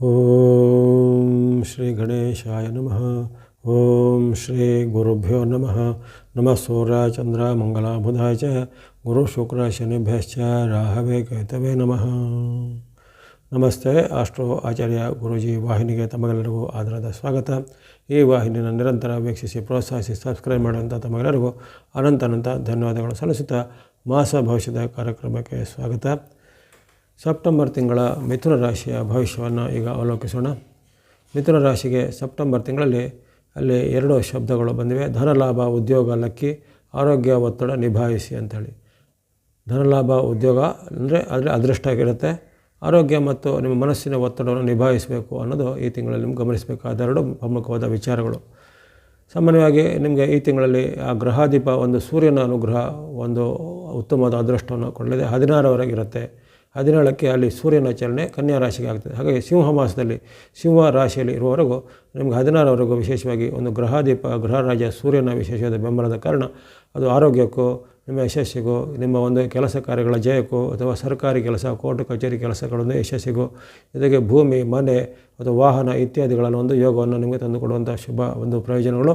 ಓಂ ಶ್ರೀ ಗಣೇಶಾಯ ನಮಃ ಓಂ ಶ್ರೀ ಗುರುಭ್ಯೋ ನಮಃ ನಮಃ ಸೂರ್ಯ ಚಂದ್ರ ಮಂಗಲ ಬುಧಾಯ ಚ ಗುರು ಶುಕ್ರ ಶನಿಭ್ಯಶ್ಚ ರಾಹವೇ ಕೇತವೇ ನಮಃ ನಮಸ್ತೆ ಅಷ್ಟೋ ಆಚಾರ್ಯ ಗುರೂಜಿ ವಾಹಿನಿಗೆ ತಮಗೆಲ್ಲರಿಗೂ ಆಧಾರದ ಸ್ವಾಗತ ಈ ವಾಹಿನಿನ ನಿರಂತರ ವೀಕ್ಷಿಸಿ ಪ್ರೋತ್ಸಾಹಿಸಿ ಸಬ್ಸ್ಕ್ರೈಬ್ ಮಾಡುವಂಥ ತಮಗೆಲ್ಲರಿಗೂ ಅನಂತ ಅನಂತ ಧನ್ಯವಾದಗಳು ಸಲ್ಲಿಸುತ್ತಾ ಮಾಸ ಭವಿಷ್ಯದ ಕಾರ್ಯಕ್ರಮಕ್ಕೆ ಸ್ವಾಗತ ಸೆಪ್ಟೆಂಬರ್ ತಿಂಗಳ ಮಿಥುನ ರಾಶಿಯ ಭವಿಷ್ಯವನ್ನು ಈಗ ಅವಲೋಕಿಸೋಣ. ಮಿಥುನ ರಾಶಿಗೆ ಸೆಪ್ಟೆಂಬರ್ ತಿಂಗಳಲ್ಲಿ ಅಲ್ಲಿ ಎರಡು ಶಬ್ದಗಳು ಬಂದಿವೆ. ಧನಲಾಭ ಉದ್ಯೋಗ ಲಕ್ಕಿ, ಆರೋಗ್ಯ ಒತ್ತಡ ನಿಭಾಯಿಸಿ ಅಂಥೇಳಿ. ಧನಲಾಭ ಉದ್ಯೋಗ ಅಂದರೆ ಅದರ ಅದೃಷ್ಟ ಆಗಿರುತ್ತೆ. ಆರೋಗ್ಯ ಮತ್ತು ನಿಮ್ಮ ಮನಸ್ಸಿನ ಒತ್ತಡವನ್ನು ನಿಭಾಯಿಸಬೇಕು ಅನ್ನೋದು ಈ ತಿಂಗಳಲ್ಲಿ ನಿಮ್ಗೆ ಗಮನಿಸಬೇಕು. ಎರಡು ಪ್ರಮುಖವಾದ ವಿಚಾರಗಳು. ಸಾಮಾನ್ಯವಾಗಿ ನಿಮಗೆ ಈ ತಿಂಗಳಲ್ಲಿ ಆ ಗ್ರಹಾಧಿಪ ಒಂದು ಸೂರ್ಯನ ಅನುಗ್ರಹ ಒಂದು ಉತ್ತಮವಾದ ಅದೃಷ್ಟವನ್ನು ಕೊಡಲಿದೆ. ಹದಿನಾರವರೆಗೆ ಇರುತ್ತೆ. ಹದಿನೇಳಕ್ಕೆ ಅಲ್ಲಿ ಸೂರ್ಯನ ಚಲನೆ ಕನ್ಯಾ ರಾಶಿಗೆ ಆಗ್ತದೆ. ಹಾಗಾಗಿ ಸಿಂಹ ಮಾಸದಲ್ಲಿ ಸಿಂಹ ರಾಶಿಯಲ್ಲಿ ಇರುವವರೆಗೂ ನಿಮ್ಗೆ ಹದಿನಾರವರೆಗೂ ವಿಶೇಷವಾಗಿ ಒಂದು ಗ್ರಹದೀಪ, ಗೃಹರಾಜ ಸೂರ್ಯನ ವಿಶೇಷವಾದ ಬೆಂಬಲದ ಕಾರಣ ಅದು ಆರೋಗ್ಯಕ್ಕೂ, ನಿಮ್ಮ ಯಶಸ್ಸಿಗೂ, ನಿಮ್ಮ ಒಂದು ಕೆಲಸ ಕಾರ್ಯಗಳ ಜಯಕ್ಕೂ ಅಥವಾ ಸರ್ಕಾರಿ ಕೆಲಸ, ಕೋರ್ಟ್, ಕಚೇರಿ ಕೆಲಸಗಳನ್ನು ಯಶಸ್ಸಿಗೂ, ಜೊತೆಗೆ ಭೂಮಿ, ಮನೆ ಅಥವಾ ವಾಹನ ಇತ್ಯಾದಿಗಳನ್ನು ಒಂದು ಯೋಗವನ್ನು ನಿಮಗೆ ತಂದುಕೊಡುವಂಥ ಶುಭ ಒಂದು ಪ್ರಯೋಜನಗಳು.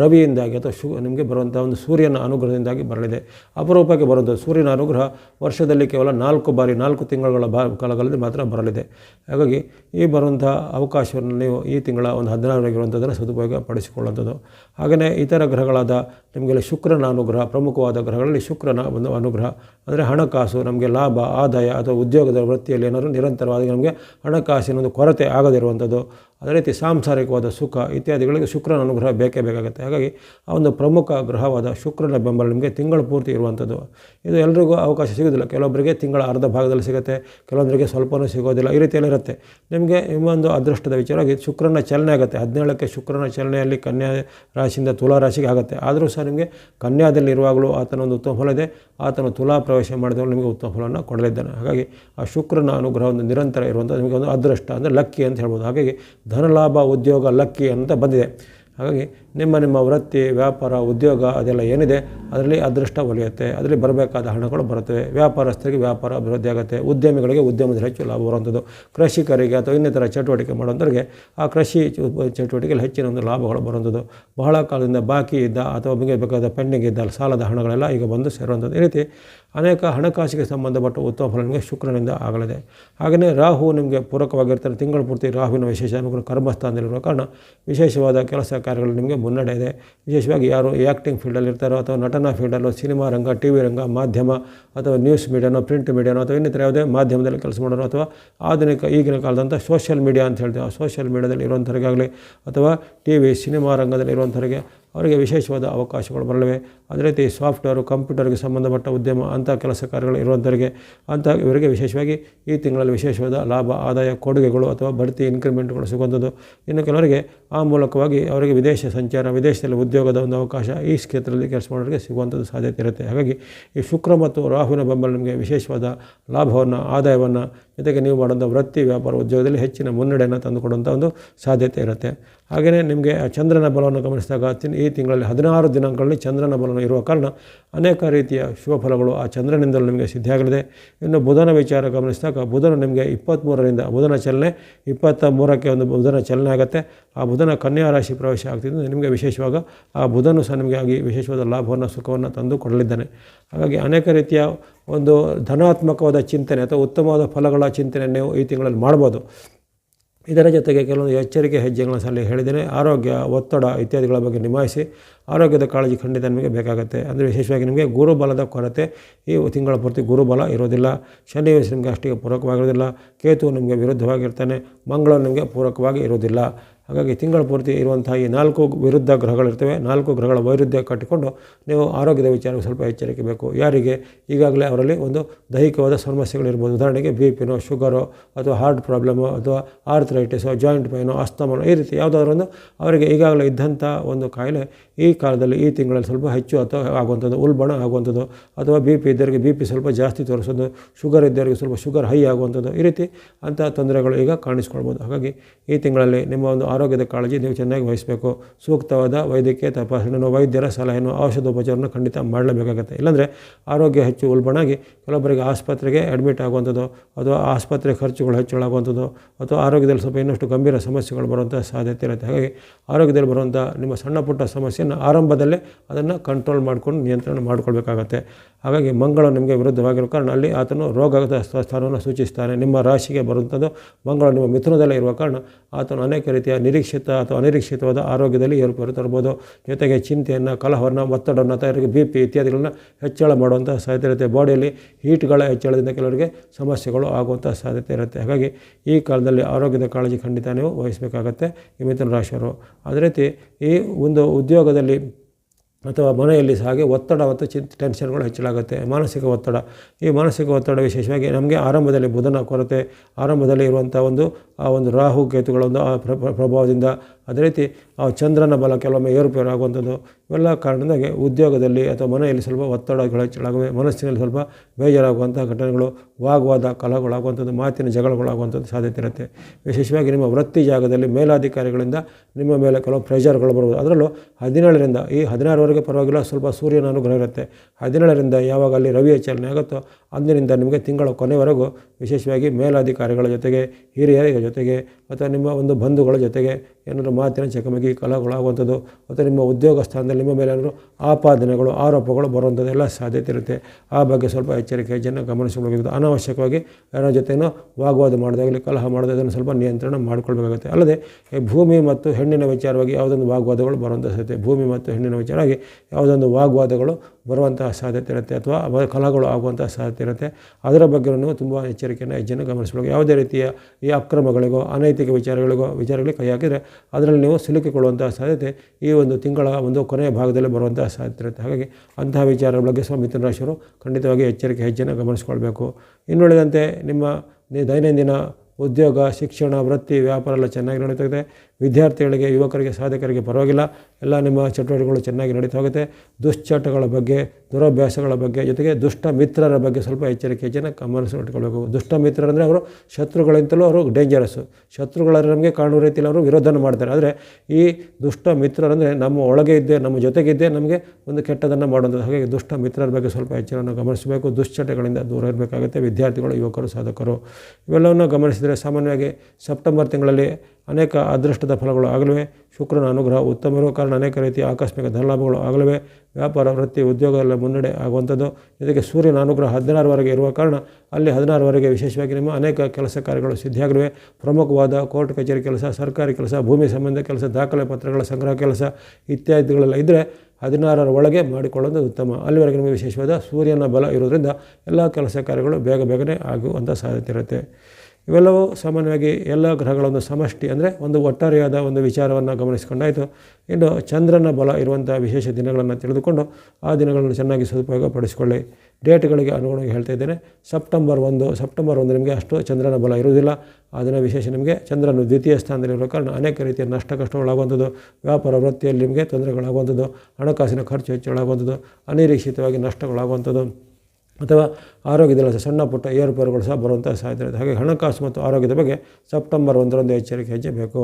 ರವಿಯಿಂದಾಗಿ ಅಥವಾ ಶು, ನಿಮಗೆ ಬರುವಂಥ ಒಂದು ಸೂರ್ಯನ ಅನುಗ್ರಹದಿಂದಾಗಿ ಬರಲಿದೆ. ಅಪರೂಪಕ್ಕೆ ಬರುವಂಥ ಸೂರ್ಯನ ಅನುಗ್ರಹ ವರ್ಷದಲ್ಲಿ ಕೇವಲ ನಾಲ್ಕು ಬಾರಿ, ನಾಲ್ಕು ತಿಂಗಳುಗಳ ಬಾ, ಕಾಲಗಳಲ್ಲಿ ಮಾತ್ರ ಬರಲಿದೆ. ಹಾಗಾಗಿ ಈ ಬರುವಂಥ ಅವಕಾಶವನ್ನು ನೀವು ಈ ತಿಂಗಳ ಒಂದು ಹದಿನಾರರಾಗಿರುವಂಥದ್ದನ್ನು ಸದುಪಯೋಗ ಪಡಿಸಿಕೊಳ್ಳುವಂಥದ್ದು ಹಾಗೆಯೇ ಇತರ ಗ್ರಹಗಳಾದ ನಿಮಗೆ ಶುಕ್ರನ ಅನುಗ್ರಹ, ಪ್ರಮುಖವಾದ ಗ್ರಹಗಳಲ್ಲಿ ಶುಕ್ರನ ಒಂದು ಅನುಗ್ರಹ, ಅಂದರೆ ಹಣಕಾಸು, ನಮಗೆ ಲಾಭ, ಆದಾಯ ಅಥವಾ ಉದ್ಯೋಗದ ವೃತ್ತಿಯಲ್ಲಿ ಏನಾದರೂ ನಿರಂತರವಾಗಿ ನಮಗೆ ಹಣಕಾಸಿನ ಒಂದು ಕೊರತೆ ಆಗದಿರುವಂಥದ್ದು ಅದೇ ರೀತಿ ಸಾಂಸಾರಿಕವಾದ ಸುಖ ಇತ್ಯಾದಿಗಳಿಗೆ ಶುಕ್ರನ ಅನುಗ್ರಹ ಬೇಕೇ ಬೇಕಾಗುತ್ತೆ. ಹಾಗಾಗಿ ಆ ಒಂದು ಪ್ರಮುಖ ಗ್ರಹವಾದ ಶುಕ್ರನ ಬೆಂಬಲ ನಿಮಗೆ ತಿಂಗಳ ಪೂರ್ತಿ ಇರುವಂಥದ್ದು. ಇದು ಎಲ್ರಿಗೂ ಅವಕಾಶ ಸಿಗೋದಿಲ್ಲ ಕೆಲವೊಬ್ಬರಿಗೆ ತಿಂಗಳ ಅರ್ಧ ಭಾಗದಲ್ಲಿ ಸಿಗುತ್ತೆ ಕೆಲವೊಬ್ಬರಿಗೆ ಸ್ವಲ್ಪನೂ ಸಿಗೋದಿಲ್ಲ. ಈ ರೀತಿಯಲ್ಲಿ ಇರುತ್ತೆ. ನಿಮಗೆ ಇನ್ನೊಂದು ಅದೃಷ್ಟದ ವಿಚಾರವಾಗಿ ಶುಕ್ರನ ಚಲನೆ ಆಗುತ್ತೆ. ಹದಿನೇಳಕ್ಕೆ ಶುಕ್ರನ ಚಲನೆಯಲ್ಲಿ ಕನ್ಯಾ ರಾಶಿಯಿಂದ ತುಲಾ ರಾಶಿಗೆ ಆಗುತ್ತೆ. ಆದರೂ ಸಹ ನಿಮಗೆ ಕನ್ಯಾದಲ್ಲಿ ಇರುವಾಗಲೂ ಆತನ ಒಂದು ಉತ್ತಮ ಫಲ ಇದೆ. ಆತನ ತುಲಾ ಪ್ರವೇಶ ಮಾಡಿದವರು ನಿಮಗೆ ಉತ್ತಮ ಫಲವನ್ನು ಕೊಡಲಿದ್ದಾನೆ. ಹಾಗಾಗಿ ಆ ಶುಕ್ರನ ಅನುಗ್ರಹ ಒಂದು ನಿರಂತರ ಇರುವಂಥ ನಿಮಗೆ ಒಂದು ಅದೃಷ್ಟ, ಅಂದರೆ ಲಕ್ಕಿ ಅಂತ ಹೇಳ್ಬೋದು. ಹಾಗಾಗಿ ಧನಲಾಭ ಉದ್ಯೋಗ ಲಕ್ಕಿ ಅಂತ ಬಂದಿದೆ. ಹಾಗಾಗಿ ನಿಮ್ಮ ನಿಮ್ಮ ವೃತ್ತಿ, ವ್ಯಾಪಾರ, ಉದ್ಯೋಗ ಅದೆಲ್ಲ ಏನಿದೆ ಅದರಲ್ಲಿ ಅದೃಷ್ಟ ಒಲಿಯುತ್ತೆ. ಅದರಲ್ಲಿ ಬರಬೇಕಾದ ಹಣಗಳು ಬರುತ್ತವೆ. ವ್ಯಾಪಾರಸ್ಥರಿಗೆ ವ್ಯಾಪಾರ ಅಭಿವೃದ್ಧಿ ಆಗುತ್ತೆ. ಉದ್ಯಮಿಗಳಿಗೆ ಉದ್ಯಮದಲ್ಲಿ ಹೆಚ್ಚು ಲಾಭ ಬರುವಂಥದ್ದು. ಕೃಷಿಕರಿಗೆ ಅಥವಾ ಇನ್ನಿತರ ಚಟುವಟಿಕೆ ಮಾಡುವಂಥವ್ರಿಗೆ ಆ ಕೃಷಿ ಚಟುವಟಿಕೆಯಲ್ಲಿ ಹೆಚ್ಚಿನ ಒಂದು ಲಾಭಗಳು ಬರುವಂಥದ್ದು. ಬಹಳ ಕಾಲದಿಂದ ಬಾಕಿ ಇದ್ದ ಅಥವಾ ಮುಗಿಯಬೇಕಾದ ಬೇಕಾದ ಪೆಂಡಿಂಗ್ ಇದ್ದ ಸಾಲದ ಹಣಗಳೆಲ್ಲ ಈಗ ಬಂದು ಸೇರುವಂಥದ್ದು. ಈ ರೀತಿ ಅನೇಕ ಹಣಕಾಸಿಗೆ ಸಂಬಂಧಪಟ್ಟ ಉತ್ತಮ ಫಲ ನಿಮಗೆ ಶುಕ್ರನಿಂದ ಆಗಲಿದೆ. ಹಾಗೆಯೇ ರಾಹು ನಿಮಗೆ ಪೂರಕವಾಗಿರ್ತಾರೆ. ತಿಂಗಳ ಪೂರ್ತಿ ರಾಹುವಿನ ವಿಶೇಷ ಅನುಗ್ರಹ ಕರ್ಮಸ್ಥಾನದಲ್ಲಿರುವ ಕಾರಣ ವಿಶೇಷವಾದ ಕೆಲಸ ಕಾರ್ಯಗಳು ನಿಮಗೆ ಮುನ್ನಡೆ ಇದೆ. ವಿಶೇಷವಾಗಿ ಯಾರು ಆ್ಯಕ್ಟಿಂಗ್ ಫೀಲ್ಡಲ್ಲಿ ಇರ್ತಾರೋ ಅಥವಾ ನಟನಾ ಫೀಲ್ಡಲ್ಲೋ ಸಿನಿಮಾ ರಂಗ ಟಿ ವಿ ರಂಗ, ಮಾಧ್ಯಮ ಅಥವಾ ನ್ಯೂಸ್ ಮೀಡಿಯಾನೋ ಪ್ರಿಂಟ್ ಮೀಡಿಯಾನೋ ಅಥವಾ ಇನ್ನಿತರ ಯಾವುದೇ ಮಾಧ್ಯಮದಲ್ಲಿ ಕೆಲಸ ಮಾಡೋರು ಅಥವಾ ಆಧುನಿಕ ಈಗಿನ ಕಾಲದಂಥ ಸೋಷಿಯಲ್ ಮೀಡಿಯಾ ಅಂತ ಹೇಳ್ತೀವಿ. ಆ ಸೋಷಿಯಲ್ ಮೀಡಿಯಾದಲ್ಲಿ ಇರುವಂಥವ್ರಿಗಾಗಲಿ ಅಥವಾ ಟಿ ವಿ ಸಿನಿಮಾ ರಂಗದಲ್ಲಿ ಇರುವಂಥವ್ರಿಗೆ ಅವರಿಗೆ ವಿಶೇಷವಾದ ಅವಕಾಶಗಳು ಬರಲಿವೆ. ಅದೇ ರೀತಿ ಸಾಫ್ಟ್ವೇರು, ಕಂಪ್ಯೂಟರ್ಗೆ ಸಂಬಂಧಪಟ್ಟ ಉದ್ಯಮ ಅಂಥ ಕೆಲಸ ಕಾರ್ಯಗಳು ಇರುವಂಥವರಿಗೆ ಅಂಥ ಇವರಿಗೆ ವಿಶೇಷವಾಗಿ ಈ ತಿಂಗಳಲ್ಲಿ ವಿಶೇಷವಾದ ಲಾಭ, ಆದಾಯ, ಕೊಡುಗೆಗಳು ಅಥವಾ ಬಡ್ತಿ ಇನ್ಕ್ರಿಮೆಂಟ್ಗಳು ಸಿಗುವಂಥದ್ದು. ಇನ್ನು ಕೆಲವರಿಗೆ ಆ ಮೂಲಕವಾಗಿ ಅವರಿಗೆ ವಿದೇಶ ಸಂಚಾರ, ವಿದೇಶದಲ್ಲಿ ಉದ್ಯೋಗದ ಒಂದು ಅವಕಾಶ ಈ ಕ್ಷೇತ್ರದಲ್ಲಿ ಕೆಲಸ ಮಾಡೋರಿಗೆ ಸಿಗುವಂಥದ್ದು ಸಾಧ್ಯತೆ ಇರುತ್ತೆ. ಹಾಗಾಗಿ ಈ ಶುಕ್ರ ಮತ್ತು ರಾಹುವಿನ ಬೆಂಬಲ ನಿಮಗೆ ವಿಶೇಷವಾದ ಲಾಭವನ್ನು, ಆದಾಯವನ್ನು ಜೊತೆಗೆ ನೀವು ಮಾಡುವಂಥ ವೃತ್ತಿ, ವ್ಯಾಪಾರ, ಉದ್ಯೋಗದಲ್ಲಿ ಹೆಚ್ಚಿನ ಮುನ್ನಡೆಯನ್ನು ತಂದುಕೊಡುವಂಥ ಒಂದು ಸಾಧ್ಯತೆ ಇರುತ್ತೆ. ಹಾಗೆಯೇ ನಿಮಗೆ ಚಂದ್ರನ ಬಲವನ್ನು ಗಮನಿಸಿದಾಗ ಈ ತಿಂಗಳಲ್ಲಿ ಹದಿನಾರು ದಿನಗಳಲ್ಲಿ ಚಂದ್ರನ ಬಲವನ್ನು ಇರುವ ಕಾರಣ ಅನೇಕ ರೀತಿಯ ಶುಭ ಫಲಗಳು ಆ ಚಂದ್ರನಿಂದಲೂ ನಿಮಗೆ ಸಿದ್ಧಿಯಾಗಲಿದೆ. ಇನ್ನು ಬುಧನ ವಿಚಾರ ಗಮನಿಸಿದಾಗ ಬುಧನು ನಿಮಗೆ ಇಪ್ಪತ್ತ್ಮೂರರಿಂದ ಬುಧನ ಚಲನೆ ಇಪ್ಪತ್ತ ಮೂರಕ್ಕೆ ಒಂದು ಬುಧನ ಚಲನೆ ಆಗುತ್ತೆ. ಆ ಬುಧನ ಕನ್ಯಾ ರಾಶಿ ಪ್ರವೇಶ ಆಗ್ತಿದ್ದು ನಿಮಗೆ ವಿಶೇಷವಾಗ ಆ ಬುಧನು ಸಹ ನಿಮಗೆ ಆಗಿ ವಿಶೇಷವಾದ ಲಾಭವನ್ನು, ಸುಖವನ್ನು ತಂದು ಕೊಡಲಿದ್ದಾನೆ ಹಾಗಾಗಿ ಅನೇಕ ರೀತಿಯ ಒಂದು ಧನಾತ್ಮಕವಾದ ಚಿಂತನೆ ಅಥವಾ ಉತ್ತಮವಾದ ಫಲಗಳ ಚಿಂತನೆ ನೀವು ಈ ತಿಂಗಳಲ್ಲಿ ಮಾಡ್ಬೋದು. ಇದರ ಜೊತೆಗೆ ಕೆಲವೊಂದು ಎಚ್ಚರಿಕೆ ಹೆಜ್ಜೆಗಳನ್ನು ಸಲ್ಲಿ ಹೇಳಿದ್ದೇನೆ. ಆರೋಗ್ಯ, ಒತ್ತಡ ಇತ್ಯಾದಿಗಳ ಬಗ್ಗೆ ನಿಭಾಯಿಸಿ ಆರೋಗ್ಯದ ಕಾಳಜಿ ಖಂಡಿತ ನಿಮಗೆ ಬೇಕಾಗುತ್ತೆ. ಅಂದರೆ ವಿಶೇಷವಾಗಿ ನಿಮಗೆ ಗುರುಬಲದ ಕೊರತೆ ಈ ತಿಂಗಳ ಪೂರ್ತಿ ಗುರುಬಲ ಇರೋದಿಲ್ಲ. ಶನಿ ನಿಮಗೆ ಅಷ್ಟಿಗೆ ಪೂರಕವಾಗಿರೋದಿಲ್ಲ. ಕೇತು ನಿಮಗೆ ವಿರುದ್ಧವಾಗಿರ್ತಾನೆ. ಮಂಗಳ ನಿಮಗೆ ಪೂರಕವಾಗಿ ಇರೋದಿಲ್ಲ. ಹಾಗಾಗಿ ತಿಂಗಳ ಪೂರ್ತಿ ಇರುವಂಥ ಈ ನಾಲ್ಕು ವಿರುದ್ಧ ಗ್ರಹಗಳಿರ್ತವೆ ನಾಲ್ಕು ಗ್ರಹಗಳ ವೈರುಧ್ಯ ಕಟ್ಟಿಕೊಂಡು ನೀವು ಆರೋಗ್ಯದ ವಿಚಾರಕ್ಕೆ ಸ್ವಲ್ಪ ಎಚ್ಚರಿಕೆ ಬೇಕು. ಯಾರಿಗೆ? ಈಗಾಗಲೇ ಅವರಲ್ಲಿ ಒಂದು ದೈಹಿಕವಾದ ಸಮಸ್ಯೆಗಳಿರ್ಬೋದು. ಉದಾಹರಣೆಗೆ ಬಿ ಪಿನೋ ಶುಗರೋ, ಅಥವಾ ಹಾರ್ಟ್ ಪ್ರಾಬ್ಲಮು ಅಥವಾ ಆರ್ಥರೈಟಿಸೋ ಜಾಯಿಂಟ್ ಪೈನೋ ಅಸ್ತಮನೋ ಈ ರೀತಿ ಯಾವುದಾದ್ರೂ ಒಂದು ಅವರಿಗೆ ಈಗಾಗಲೇ ಇದ್ದಂಥ ಒಂದು ಕಾಯಿಲೆ ಈ ಕಾಲದಲ್ಲಿ ಈ ತಿಂಗಳಲ್ಲಿ ಸ್ವಲ್ಪ ಹೆಚ್ಚು ಅಥವಾ ಆಗುವಂಥದ್ದು, ಉಲ್ಬಣ ಆಗುವಂಥದ್ದು, ಅಥವಾ ಬಿ ಪಿ ಇದ್ದವರಿಗೆ ಬಿ ಪಿ ಸ್ವಲ್ಪ ಜಾಸ್ತಿ ತೋರಿಸೋದು, ಶುಗರ್ ಇದ್ದವರಿಗೆ ಸ್ವಲ್ಪ ಶುಗರ್ ಹೈ ಆಗುವಂಥದ್ದು, ಈ ರೀತಿ ಅಂಥ ತೊಂದರೆಗಳು ಈಗ ಕಾಣಿಸ್ಕೊಳ್ಬೋದು. ಹಾಗಾಗಿ ಈ ತಿಂಗಳಲ್ಲಿ ನಿಮ್ಮ ಒಂದು ಆರೋಗ್ಯದ ಕಾಳಜಿ ನೀವು ಚೆನ್ನಾಗಿ ವಹಿಸಬೇಕು. ಸೂಕ್ತವಾದ ವೈದ್ಯಕೀಯ ತಪಾಸಣೆಯನ್ನು ವೈದ್ಯರ ಸಲಹೆಯನ್ನು ಔಷಧೋಪಚಾರವನ್ನು ಖಂಡಿತ ಮಾಡಲೇಬೇಕಾಗುತ್ತೆ. ಇಲ್ಲಾಂದರೆ ಆರೋಗ್ಯ ಹೆಚ್ಚು ಉಲ್ಬಣಾಗಿ ಕೆಲವೊಬ್ಬರಿಗೆ ಆಸ್ಪತ್ರೆಗೆ ಅಡ್ಮಿಟ್ ಆಗುವಂಥದ್ದು, ಅಥವಾ ಆಸ್ಪತ್ರೆ ಖರ್ಚುಗಳು ಹೆಚ್ಚಳಾಗುವಂಥದ್ದು ಅಥವಾ ಆರೋಗ್ಯದಲ್ಲಿ ಸ್ವಲ್ಪ ಇನ್ನಷ್ಟು ಗಂಭೀರ ಸಮಸ್ಯೆಗಳು ಬರುವಂಥ ಸಾಧ್ಯತೆ ಇರುತ್ತೆ. ಹಾಗಾಗಿ ಆರೋಗ್ಯದಲ್ಲಿ ಬರುವಂಥ ನಿಮ್ಮ ಸಣ್ಣ ಪುಟ್ಟ ಸಮಸ್ಯೆಯನ್ನು ಆರಂಭದಲ್ಲೇ ಅದನ್ನು ಕಂಟ್ರೋಲ್ ಮಾಡ್ಕೊಂಡು ನಿಯಂತ್ರಣ ಮಾಡ್ಕೊಳ್ಬೇಕಾಗತ್ತೆ. ಹಾಗಾಗಿ ಮಂಗಳ ನಿಮಗೆ ವಿರುದ್ಧವಾಗಿರೋ ಕಾರಣ ಅಲ್ಲಿ ಆತನು ರೋಗದ ಸ್ಥ- ಸ್ಥಾನವನ್ನು ಸೂಚಿಸ್ತಾನೆ ನಿಮ್ಮ ರಾಶಿಗೆ ಬರುವಂಥದ್ದು ಮಂಗಳ ನಿಮ್ಮ ಮಿಥುನದಲ್ಲೇ ಇರುವ ಕಾರಣ ಆತನು ಅನೇಕ ರೀತಿಯ ನಿರೀಕ್ಷಿತ ಅಥವಾ ಅನಿರೀಕ್ಷಿತವಾದ ಆರೋಗ್ಯದಲ್ಲಿ ಏರುಪೇರು ತರ್ಬೋದು ಜೊತೆಗೆ ಚಿಂತೆಯನ್ನು, ಕಲಹವನ್ನು, ಒತ್ತಡವನ್ನು, ತಯಾರಿಗೆ ಬಿ ಪಿ ಇತ್ಯಾದಿಗಳನ್ನು ಹೆಚ್ಚಳ ಮಾಡುವಂಥ ಸಾಧ್ಯತೆ ಇರುತ್ತೆ. ಬಾಡಿಯಲ್ಲಿ ಹೀಟ್ಗಳ ಹೆಚ್ಚಳದಿಂದ ಕೆಲವರಿಗೆ ಸಮಸ್ಯೆಗಳು ಆಗುವಂಥ ಸಾಧ್ಯತೆ ಇರುತ್ತೆ. ಹಾಗಾಗಿ ಈ ಕಾಲದಲ್ಲಿ ಆರೋಗ್ಯದ ಕಾಳಜಿ ಖಂಡಿತ ನೀವು ವಹಿಸಬೇಕಾಗತ್ತೆ. ಈ ಮಿಥುನ ರಾಶಿಯವರು. ಅದೇ ರೀತಿ ಈ ಒಂದು ಉದ್ಯೋಗದಲ್ಲಿ ಅಥವಾ ಮನೆಯಲ್ಲಿ ಸಹ ಹಾಗೆ ಒತ್ತಡ ಮತ್ತು ಚಿಂತೆ ಟೆನ್ಷನ್ಗಳು ಹೆಚ್ಚಳಾಗುತ್ತೆ. ಮಾನಸಿಕ ಒತ್ತಡ. ಈ ಮಾನಸಿಕ ಒತ್ತಡ ವಿಶೇಷವಾಗಿ ನಮಗೆ ಆರಂಭದಲ್ಲಿ ಬುಧನ ಕೊರತೆ, ಆರಂಭದಲ್ಲಿ ಇರುವಂಥ ಒಂದು, ಆ ಒಂದು ರಾಹು ಕೇತುಗಳ ಒಂದು, ಆ ಪ್ರ- ಪ್ರ- ಪ್ರಭಾವದಿಂದ ಅದೇ ರೀತಿ ಆ ಚಂದ್ರನ ಬಲ ಕೆಲವೊಮ್ಮೆ ಏರುಪೇರು ಆಗುವಂಥದ್ದು ಇವೆಲ್ಲ ಕಾರಣದಾಗೆ ಉದ್ಯೋಗದಲ್ಲಿ ಅಥವಾ ಮನೆಯಲ್ಲಿ ಸ್ವಲ್ಪ ಒತ್ತಡ ಹೆಚ್ಚಳಾಗುವೆ ಮನಸ್ಸಿನಲ್ಲಿ ಸ್ವಲ್ಪ ಬೇಜಾರಾಗುವಂಥ ಘಟನೆಗಳು, ವಾಗ್ವಾದ ಕಲಗಳಾಗುವಂಥದ್ದು, ಮಾತಿನ ಜಗಳಗಳಾಗುವಂಥದ್ದು ಸಾಧ್ಯತೆ ಇರುತ್ತೆ. ವಿಶೇಷವಾಗಿ ನಿಮ್ಮ ವೃತ್ತಿ ಜಾಗದಲ್ಲಿ ಮೇಲಾಧಿಕಾರಿಗಳಿಂದ ನಿಮ್ಮ ಮೇಲೆ ಕೆಲವು ಪ್ರೆಷರ್ಗಳು ಬರ್ಬೋದು ಅದರಲ್ಲೂ ಹದಿನೇಳರಿಂದ, ಈ ಹದಿನಾರವರೆಗೆ ಪರವಾಗಿಲ್ಲ, ಸ್ವಲ್ಪ ಸೂರ್ಯನ ಅನುಗ್ರಹ ಇರುತ್ತೆ. ಹದಿನೇಳರಿಂದ ಯಾವಾಗ ಅಲ್ಲಿ ರವಿಯ ಚಲನೆ ಆಗುತ್ತೋ, ಅಂದಿನಿಂದ ನಿಮಗೆ ತಿಂಗಳ ಕೊನೆವರೆಗೂ ವಿಶೇಷವಾಗಿ ಮೇಲಾಧಿಕಾರಿಗಳ ಜೊತೆಗೆ, ಹಿರಿಯರ ಜೊತೆಗೆ ಅಥವಾ ನಿಮ್ಮ ಒಂದು ಬಂಧುಗಳ ಜೊತೆಗೆ ಏನಾದರೂ ಮಾತಿನ ಚಕಮಕಿ ಕಲಹಗಳಾಗುವಂಥದ್ದು ಅಥವಾ ನಿಮ್ಮ ಉದ್ಯೋಗ ಸ್ಥಾನದಲ್ಲಿ ನಿಮ್ಮ ಮೇಲೆ ಏನಾದರೂ ಆಪಾದನೆಗಳು, ಆರೋಪಗಳು ಬರುವಂಥದ್ದು ಎಲ್ಲ ಸಾಧ್ಯತೆ ಇರುತ್ತೆ. ಆ ಬಗ್ಗೆ ಸ್ವಲ್ಪ ಎಚ್ಚರಿಕೆ, ಜನ ಗಮನಿಸಬೇಕಾಗುತ್ತೆ ಅನಾವಶ್ಯಕವಾಗಿ ಯಾರ ಜೊತೆಯೂ ವಾಗ್ವಾದ ಮಾಡೋದಾಗಲಿ, ಕಲಹ ಮಾಡೋದನ್ನು ಸ್ವಲ್ಪ ನಿಯಂತ್ರಣ ಮಾಡಿಕೊಳ್ಬೇಕಾಗುತ್ತೆ. ಅಲ್ಲದೆ ಭೂಮಿ ಮತ್ತು ಹೆಣ್ಣಿನ ವಿಚಾರವಾಗಿ ಯಾವುದೊಂದು ವಾಗ್ವಾದಗಳು ಬರುವಂಥ ಸಾಧ್ಯತೆ ಭೂಮಿ ಮತ್ತು ಹೆಣ್ಣಿನ ವಿಚಾರವಾಗಿ ಯಾವುದೊಂದು ವಾಗ್ವಾದಗಳು ಬರುವಂತಹ ಸಾಧ್ಯತೆ ಇರುತ್ತೆ, ಅಥವಾ ಕಲಹಗಳು ಆಗುವಂಥ ಸಾಧ್ಯತೆ ಇರುತ್ತೆ. ಅದರ ಬಗ್ಗೆ ನೀವು ತುಂಬ ಎಚ್ಚರಿಕೆಯನ್ನು ಜನ ಗಮನಿಸಬೇಕು ಯಾವುದೇ ರೀತಿಯ ಈ ಅಕ್ರಮಗಳಿಗೋ, ಅನೈತಿಕ ವಿಚಾರಗಳಿಗೋ, ವಿಚಾರಗಳಿಗೆ ಕೈ ಹಾಕಿದರೆ ಅದರಲ್ಲಿ ನೀವು ಸಿಲುಕಿಕೊಳ್ಳುವಂಥ ಸಾಧ್ಯತೆ ಈ ಒಂದು ತಿಂಗಳ ಒಂದು ಕೊನೆಯ ಭಾಗದಲ್ಲಿ ಬರುವಂಥ ಸಾಧ್ಯತೆ ಇರುತ್ತೆ. ಹಾಗಾಗಿ ಅಂತಹ ವಿಚಾರಗಳ ಬಗ್ಗೆ ಸಹ ಮಿಥುನ ರಾಶಿಯವರು ಖಂಡಿತವಾಗಿ ಎಚ್ಚರಿಕೆ, ಹೆಚ್ಚಿನ ಗಮನಿಸ್ಕೊಳ್ಬೇಕು. ಇನ್ನುಳಿದಂತೆ ನಿಮ್ಮ ದೈನಂದಿನ ಉದ್ಯೋಗ, ಶಿಕ್ಷಣ, ವೃತ್ತಿ, ವ್ಯಾಪಾರ ಎಲ್ಲ ಚೆನ್ನಾಗಿ ನಡೀತಾ ವಿದ್ಯಾರ್ಥಿಗಳಿಗೆ, ಯುವಕರಿಗೆ, ಸಾಧಕರಿಗೆ ಪರವಾಗಿಲ್ಲ. ಎಲ್ಲ ನಿಮ್ಮ ಚಟುವಟಿಕೆಗಳು ಚೆನ್ನಾಗಿ ನಡೀತಾ ಹೋಗುತ್ತೆ. ದುಶ್ಚಟಗಳ ಬಗ್ಗೆ, ದುರಭ್ಯಾಸಗಳ ಬಗ್ಗೆ, ಜೊತೆಗೆ ದುಷ್ಟ ಮಿತ್ರರ ಬಗ್ಗೆ ಸ್ವಲ್ಪ ಎಚ್ಚರಿಕೆ ಹೆಚ್ಚಿನ ಗಮನಿಸಿಟ್ಕೊಳ್ಬೇಕು ದುಷ್ಟ ಮಿತ್ರರಂದರೆ ಅವರು ಶತ್ರುಗಳಿಂತಲೂ ಅವರು ಡೇಂಜರಸ್ಸು ಶತ್ರುಗಳಾದರೆ ನಮಗೆ ಕಾಣುವ ರೀತಿಯಲ್ಲಿ ಅವರು ವಿರೋಧನ ಮಾಡ್ತಾರೆ. ಆದರೆ ಈ ದುಷ್ಟ ಮಿತ್ರರಂದರೆ ನಮ್ಮ ಒಳಗೆ ಇದ್ದೆ, ನಮ್ಮ ಜೊತೆಗಿದ್ದೇ ನಮಗೆ ಒಂದು ಕೆಟ್ಟದನ್ನು ಮಾಡುವಂಥದ್ದು. ಹಾಗಾಗಿ ದುಷ್ಟ ಮಿತ್ರರ ಬಗ್ಗೆ ಸ್ವಲ್ಪ ಎಚ್ಚರವನ್ನು ಗಮನಿಸಬೇಕು. ದುಶ್ಚಟಗಳಿಂದ ದೂರ ಇರಬೇಕಾಗುತ್ತೆ. ವಿದ್ಯಾರ್ಥಿಗಳು, ಯುವಕರು, ಸಾಧಕರು ಇವೆಲ್ಲವನ್ನು ಗಮನಿಸಿದರೆ ಸಾಮಾನ್ಯವಾಗಿ ಸೆಪ್ಟೆಂಬರ್ ತಿಂಗಳಲ್ಲಿ ಅನೇಕ ಅದೃಷ್ಟದ ಫಲಗಳು ಆಗಲಿವೆ. ಶುಕ್ರನ ಅನುಗ್ರಹ ಉತ್ತಮ ಇರುವ ಕಾರಣ ಅನೇಕ ರೀತಿಯ ಆಕಸ್ಮಿಕ ಧನಲಾಭಗಳು ಆಗಲಿವೆ. ವ್ಯಾಪಾರ, ವೃತ್ತಿ, ಉದ್ಯೋಗ ಎಲ್ಲ ಮುನ್ನಡೆ ಆಗುವಂಥದ್ದು. ಇದಕ್ಕೆ ಸೂರ್ಯನ ಅನುಗ್ರಹ ಹದಿನಾರವರೆಗೆ ಇರುವ ಕಾರಣ ಅಲ್ಲಿ ಹದಿನಾರವರೆಗೆ ವಿಶೇಷವಾಗಿ ನಿಮ್ಮ ಅನೇಕ ಕೆಲಸ ಕಾರ್ಯಗಳು ಸಿದ್ಧಿಯಾಗಲಿವೆ. ಪ್ರಮುಖವಾದ ಕೋರ್ಟ್, ಕಚೇರಿ ಕೆಲಸ, ಸರ್ಕಾರಿ ಕೆಲಸ, ಭೂಮಿ ಸಂಬಂಧ ಕೆಲಸ, ದಾಖಲೆ ಪತ್ರಗಳ ಸಂಗ್ರಹ ಕೆಲಸ ಇತ್ಯಾದಿಗಳೆಲ್ಲ ಇದ್ದರೆ ಹದಿನಾರರ ಒಳಗೆ ಮಾಡಿಕೊಳ್ಳೋದು ಉತ್ತಮ. ಅಲ್ಲಿವರೆಗೆ ನಿಮಗೆ ವಿಶೇಷವಾದ ಸೂರ್ಯನ ಬಲ ಇರೋದ್ರಿಂದ ಎಲ್ಲ ಕೆಲಸ ಕಾರ್ಯಗಳು ಬೇಗ ಬೇಗನೆ ಆಗುವಂಥ ಸಾಧ್ಯತೆ ಇರುತ್ತೆ. ಇವೆಲ್ಲವೂ ಸಾಮಾನ್ಯವಾಗಿ ಎಲ್ಲ ಗ್ರಹಗಳ ಒಂದು ಸಮಷ್ಟಿ ಅಂದರೆ ಒಂದು ಒಟ್ಟಾರೆಯಾದ ಒಂದು ವಿಚಾರವನ್ನು ಗಮನಿಸಿಕೊಂಡಾಯಿತು. ಇನ್ನು ಚಂದ್ರನ ಬಲ ಇರುವಂಥ ವಿಶೇಷ ದಿನಗಳನ್ನು ತಿಳಿದುಕೊಂಡು ಆ ದಿನಗಳನ್ನು ಚೆನ್ನಾಗಿ ಸದುಪಯೋಗ ಪಡಿಸಿಕೊಳ್ಳಿ ಡೇಟ್ಗಳಿಗೆ ಅನುಗುಣವಾಗಿ ಹೇಳ್ತಾ ಇದ್ದೇನೆ. ಸೆಪ್ಟೆಂಬರ್ ಒಂದು ಸೆಪ್ಟೆಂಬರ್ ಒಂದು ನಿಮಗೆ ಅಷ್ಟು ಚಂದ್ರನ ಬಲ ಇರುವುದಿಲ್ಲ. ಆ ದಿನ ವಿಶೇಷ ನಿಮಗೆ ಚಂದ್ರನು ದ್ವಿತೀಯ ಸ್ಥಾನದಲ್ಲಿರುವ ಕಾರಣ ಅನೇಕ ರೀತಿಯ ನಷ್ಟ ಕಷ್ಟಗಳಾಗುವಂಥದ್ದು, ವ್ಯಾಪಾರ ವೃತ್ತಿಯಲ್ಲಿ ನಿಮಗೆ ತೊಂದರೆಗಳಾಗುವಂಥದ್ದು, ಹಣಕಾಸಿನ ಖರ್ಚು ಹೆಚ್ಚಳಾಗುವಂಥದ್ದು, ಅನಿರೀಕ್ಷಿತವಾಗಿ ನಷ್ಟಗಳಾಗುವಂಥದ್ದು. ಅಥವಾ ಆರೋಗ್ಯದಲ್ಲಿ ಸಣ್ಣ ಪುಟ್ಟ ಏರುಪೇರುಗಳು ಸಹ ಬರುವಂಥ ಸಾಧ್ಯತೆ ಇರುತ್ತೆ ಹಾಗೆ ಹಣಕಾಸು ಮತ್ತು ಆರೋಗ್ಯದ ಬಗ್ಗೆ ಸೆಪ್ಟೆಂಬರ್ ಒಂದರಂದು ಎಚ್ಚರಿಕೆ ಹೆಜ್ಜೆ ಬೇಕು